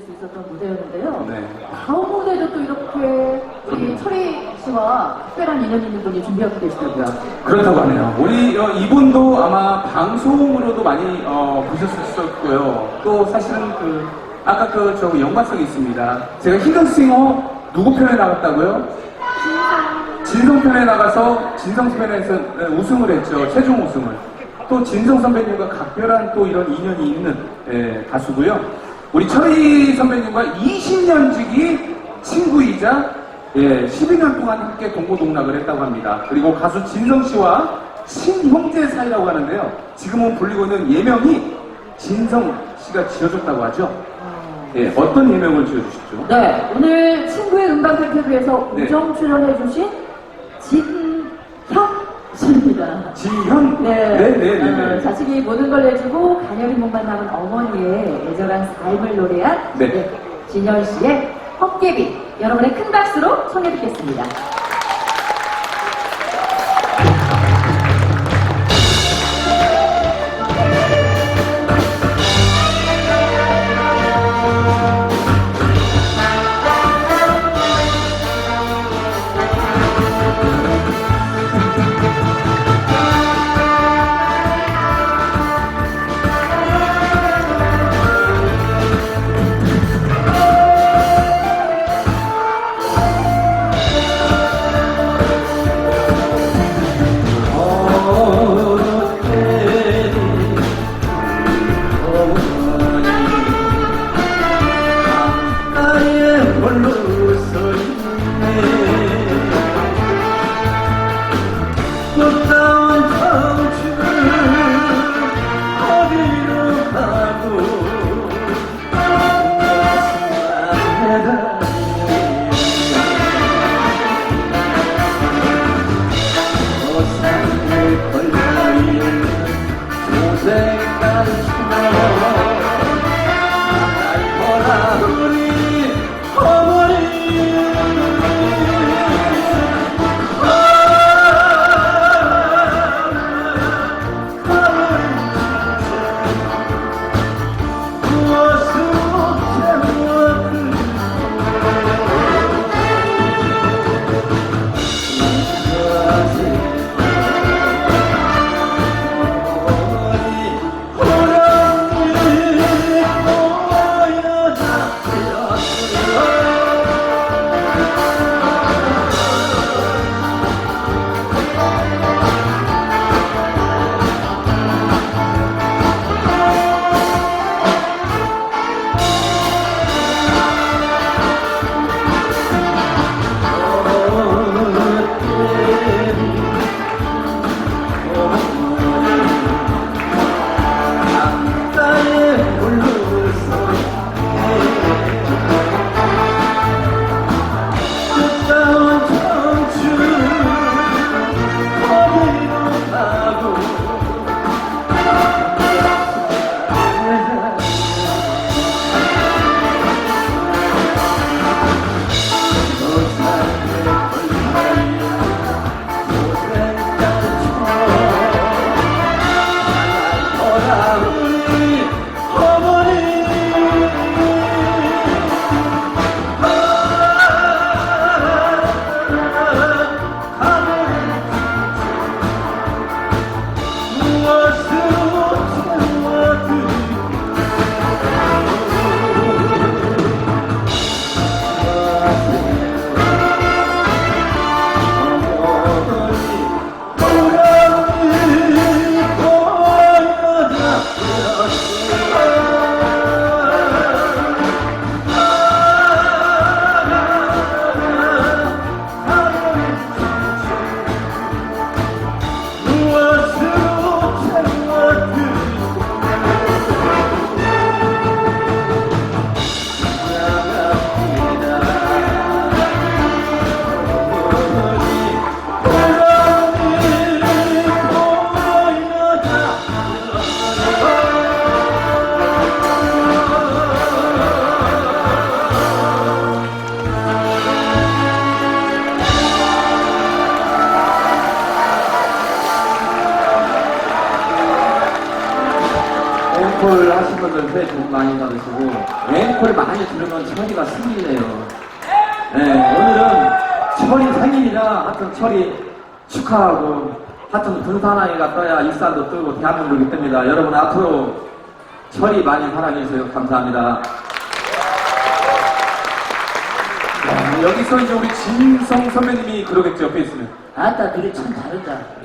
느낄 수 있었던 무대였는데요. 네. 다음 무대도 또 이렇게 우리 철희 씨와 특별한 인연 있는 분이 준비하고 계시더라고요. 그렇다고 하네요. 우리 어, 이분도 아마 방송으로도 많이 어, 보셨을 거고요. 또 사실은 그 아까 그 저 연관성이 있습니다. 제가 히든싱어 누구 편에 나갔다고요? 진성 편에 나가서 진성 편에서 네, 우승을 했죠. 최종 우승을. 또 진성 선배님과 각별한 또 이런 인연이 있는 예, 가수고요. 우리 철희 선배님과 20년 지기 친구이자 예, 12년 동안 함께 동고동락을 했다고 합니다. 그리고 가수 진성 씨와 친형제 사이라고 하는데요. 지금은 불리고 있는 예명이 진성 씨가 지어줬다고 하죠. 예, 어떤 예명을 지어주시죠? 네, 오늘 친구의 음반 인터뷰에서 네. 우정 출연해주신 진형 씨입니다. 진현? 네, 네네네네. 어, 자식이 모든 걸 내주고 가녀린 몸만 남은 어머니의 애절한 삶을 노래한 네. 진현 씨의 헛개비 여러분의 큰 박수로 청해 듣겠습니다. 앵콜 분들 새해 복 많이 받으시고 예? 목소리 많이 들으면 철이가 승리네요. 네, 오늘은 철이 생일이라 하여튼 철이 축하하고 하여튼 분산하기가 떠야 일산도 뜨고 대한민국이 뜹니다. 여러분 앞으로 철이 많이 사랑해주세요. 감사합니다. 야, 여기서 이제 우리 진성 선배님이 그러겠죠, 옆에 있으면. 아따, 너희 참 다르다.